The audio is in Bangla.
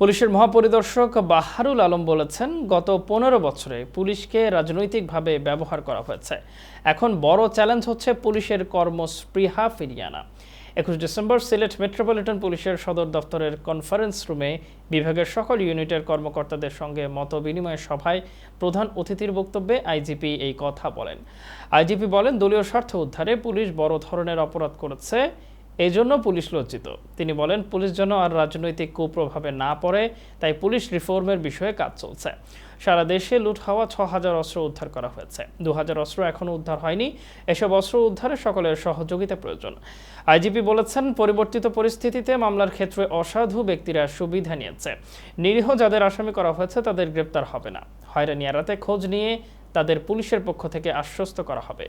পুলিশের মহাপরিদর্শক বাহারুল আলম বলেছেন, গত পনেরো বছরে পুলিশকে রাজনৈতিকভাবে ব্যবহার করা হয়েছে। এখন বড় চ্যালেঞ্জ হচ্ছে পুলিশের কর্মস্পৃহা ফিরিয়ে আনা। একুশ ডিসেম্বর সিলেট মেট্রোপলিটন পুলিশের সদর দপ্তরের কনফারেন্স রুমে বিভাগের সকল ইউনিটের কর্মকর্তাদের সঙ্গে মত বিনিময় সভায় প্রধান অতিথির বক্তব্যে আইজিপি এই কথা বলেন। আইজিপি বলেন, দলীয় স্বার্থ উদ্ধারে পুলিশ বড় ধরনের অপরাধ করেছে। এই জন্য পুলিশ লজ্জিত। তিনি বলেন, পুলিশ যেন আর রাজনৈতিক কুপ্রভাবে না পড়ে, তাই পুলিশ রিফর্মের বিষয়ে কাজ চলছে। সারা দেশে লুট হওয়া ছ হাজার অস্ত্র উদ্ধার করা হয়েছে। দু হাজার অস্ত্র এখনও উদ্ধার হয়নি। এসব অস্ত্র উদ্ধারে সকলের সহযোগিতা প্রয়োজন। আইজিপি বলেছেন, পরিবর্তিত পরিস্থিতিতে মামলার ক্ষেত্রে অসাধু ব্যক্তিরা সুবিধা নিয়েছে। নিরীহ যাদের আসামি করা হয়েছে, তাদের গ্রেপ্তার হবে না। হয়রানি এড়াতে খোঁজ নিয়ে তাদের পুলিশের পক্ষ থেকে আশ্বস্ত করা হবে।